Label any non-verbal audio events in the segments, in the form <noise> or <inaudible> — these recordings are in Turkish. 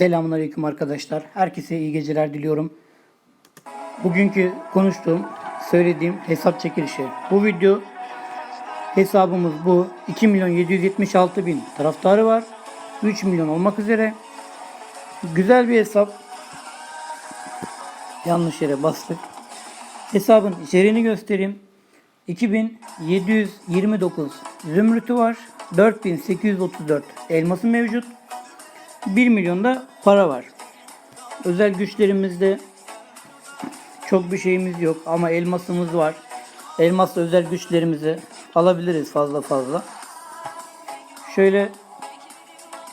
Selamünaleyküm arkadaşlar. Herkese iyi geceler diliyorum. Bugünkü konuştuğum, söylediğim hesap çekilişi. Bu video hesabımız bu. 2 milyon 776 bin taraftarı var. 3 milyon olmak üzere. Güzel bir hesap. Yanlış yere bastık. Hesabın içeriğini göstereyim. 2729 zümrütü var. 4834 elması mevcut. 1 milyonda para var. Özel güçlerimizde çok bir şeyimiz yok ama elmasımız var. Elmasla özel güçlerimizi alabiliriz fazla fazla. Şöyle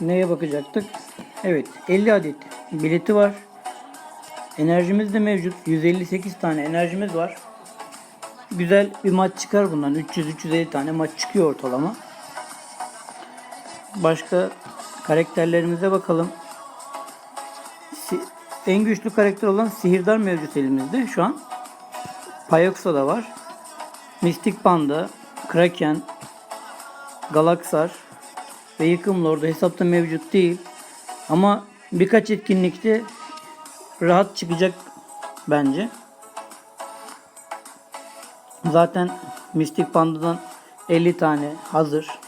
neye bakacaktık? Evet 50 adet bileti var. Enerjimiz de mevcut. 158 tane enerjimiz var. Güzel bir maç çıkar bundan. 300-350 tane maç çıkıyor ortalama. Başka karakterlerimize bakalım. En güçlü karakter olan Sihirdar mevcut elimizde şu an. Payoxa da var. Mystic Panda, Kraken, Galaxar ve Yıkım Lord'u hesapta mevcut değil. Ama birkaç etkinlikte rahat çıkacak bence. Zaten Mystic Panda'dan 50 tane hazır.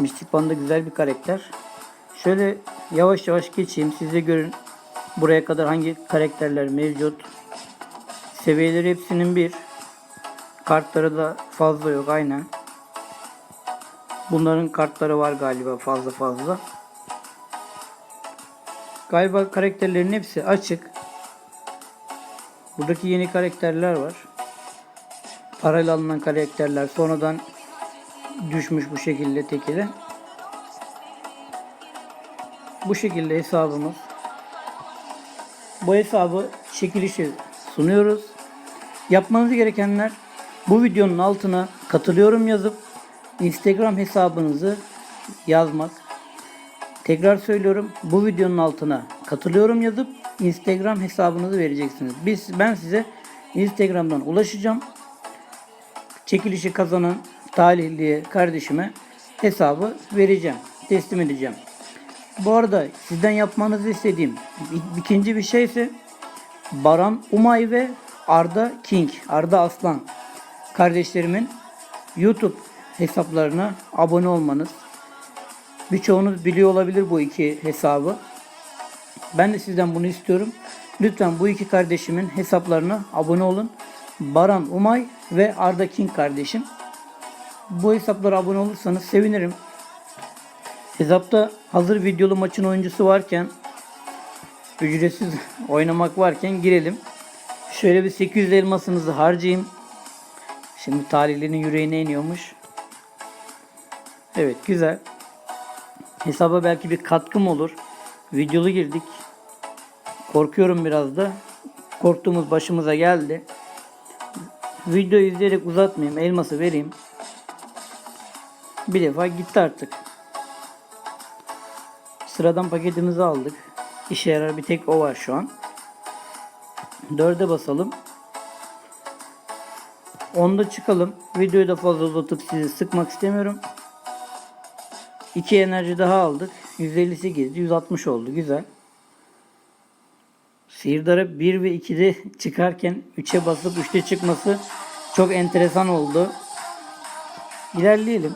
Mystic Panda güzel bir karakter. Şöyle yavaş yavaş geçeyim. Siz de görün buraya kadar hangi karakterler mevcut. Seviyeleri hepsinin bir. Kartları da fazla yok aynen. Bunların kartları var galiba fazla fazla. Galiba karakterlerin hepsi açık. Buradaki yeni karakterler var. Parayla alınan karakterler sonradan düşmüş bu şekilde tekile. Bu şekilde hesabımız. Bu hesabı çekilişi sunuyoruz. Yapmanız gerekenler bu videonun altına katılıyorum yazıp Instagram hesabınızı yazmak. Tekrar söylüyorum. Bu videonun altına katılıyorum yazıp Instagram hesabınızı vereceksiniz. Biz ben size Instagram'dan ulaşacağım. Çekilişi kazanan talihliye kardeşime hesabı vereceğim. Teslim edeceğim. Bu arada sizden yapmanızı istediğim ik- ikinci bir şey ise Baran Umay ve Arda King, Arda Aslan kardeşlerimin YouTube hesaplarına abone olmanız. Birçoğunuz biliyor olabilir bu iki hesabı. Ben de sizden bunu istiyorum. Lütfen bu iki kardeşimin hesaplarına abone olun. Baran Umay ve Arda King kardeşim. Bu hesaplara abone olursanız sevinirim. Hesapta hazır videolu maçın oyuncusu varken ücretsiz <laughs> oynamak varken girelim. Şöyle bir 800 elmasınızı harcayayım. Şimdi talihlinin yüreğine iniyormuş. Evet güzel. Hesaba belki bir katkım olur. Videolu girdik. Korkuyorum biraz da. Korktuğumuz başımıza geldi. Videoyu izleyerek uzatmayayım. Elması vereyim. Bir defa gitti artık. Sıradan paketimizi aldık. İşe yarar bir tek o var şu an. 4'e basalım. 10'da çıkalım. Videoyu da fazla uzatıp sizi sıkmak istemiyorum. 2 enerji daha aldık. 158, 160 oldu. Güzel. Sihirdar'a 1 ve 2'de çıkarken 3'e basıp 3'te çıkması çok enteresan oldu. İlerleyelim.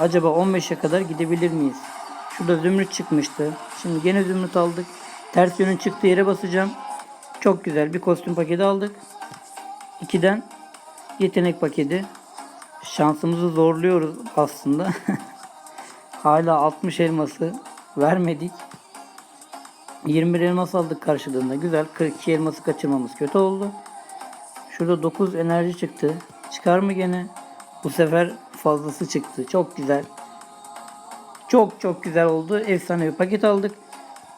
Acaba 15'e kadar gidebilir miyiz? Şurada zümrüt çıkmıştı. Şimdi gene zümrüt aldık. Ters yönün çıktığı yere basacağım. Çok güzel bir kostüm paketi aldık. 2'den yetenek paketi. Şansımızı zorluyoruz aslında. <laughs> Hala 60 elması vermedik. 21 elmas aldık karşılığında. Güzel. 42 elması kaçırmamız kötü oldu. Şurada 9 enerji çıktı. Çıkar mı gene? Bu sefer fazlası çıktı. Çok güzel. Çok çok güzel oldu. Efsane bir paket aldık.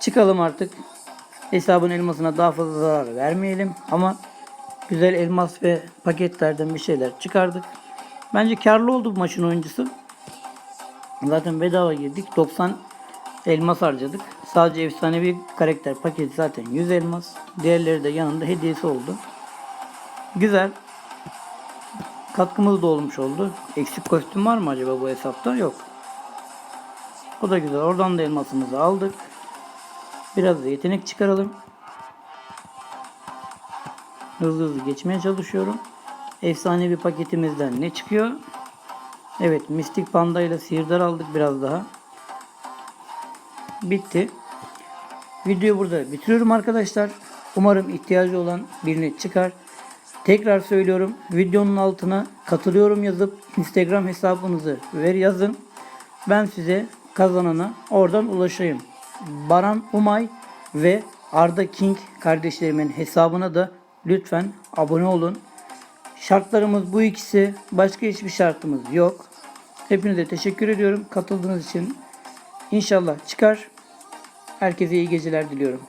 Çıkalım artık. Hesabın elmasına daha fazla zarar vermeyelim. Ama güzel elmas ve paketlerden bir şeyler çıkardık. Bence karlı oldu bu maçın oyuncusu. Zaten bedava girdik. 90 elmas harcadık. Sadece efsanevi karakter paketi zaten 100 elmas. Diğerleri de yanında hediyesi oldu. Güzel. Katkımız da olmuş oldu. Eksik kostüm var mı acaba bu hesapta? Yok. O da güzel. Oradan da elmasımızı aldık. Biraz da yetenek çıkaralım. Hızlı hızlı geçmeye çalışıyorum. Efsanevi paketimizden ne çıkıyor? Evet, Mistik Panda ile Sihirdar aldık biraz daha. Bitti. Videoyu burada bitiriyorum arkadaşlar. Umarım ihtiyacı olan birine çıkar. Tekrar söylüyorum. Videonun altına katılıyorum yazıp Instagram hesabınızı ver yazın. Ben size kazanana oradan ulaşayım. Baran Umay ve Arda King kardeşlerimin hesabına da lütfen abone olun. Şartlarımız bu ikisi. Başka hiçbir şartımız yok. Hepinize teşekkür ediyorum katıldığınız için. İnşallah çıkar. Herkese iyi geceler diliyorum.